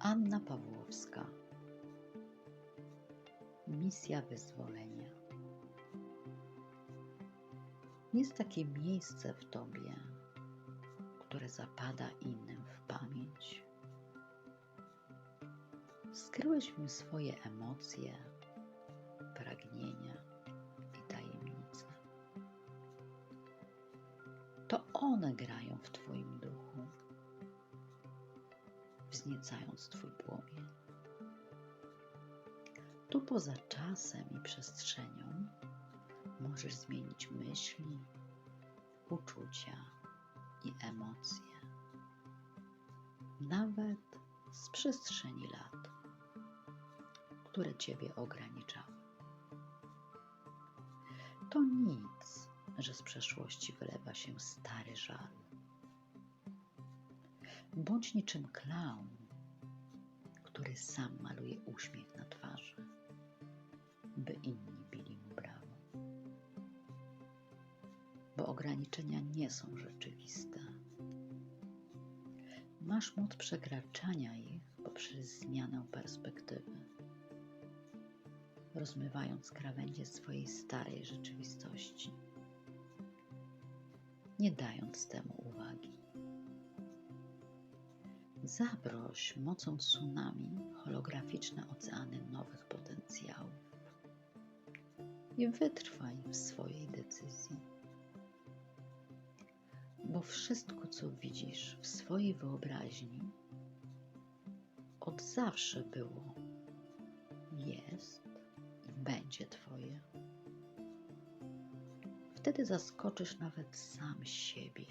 Anna Pawłowska Misja wyzwolenia. Jest takie miejsce w tobie, które zapada innym w pamięć. Skryłeś w nim swoje emocje, pragnienia i tajemnice. To one grają w Twoim wzniecając Twój płomień. Tu poza czasem i przestrzenią możesz zmienić myśli, uczucia i emocje, nawet z przestrzeni lat, które Ciebie ograniczały. To nic, że z przeszłości wylewa się stary żal. Bądź niczym klaun, który sam maluje uśmiech na twarzy, by inni bili mu brawo. Bo ograniczenia nie są rzeczywiste. Masz moc przekraczania ich poprzez zmianę perspektywy, rozmywając krawędzie swojej starej rzeczywistości, nie dając temu uwagi. Zabroś mocą tsunami holograficzne oceany nowych potencjałów i wytrwaj w swojej decyzji. Bo wszystko, co widzisz w swojej wyobraźni, od zawsze było, jest i będzie Twoje. Wtedy zaskoczysz nawet sam siebie.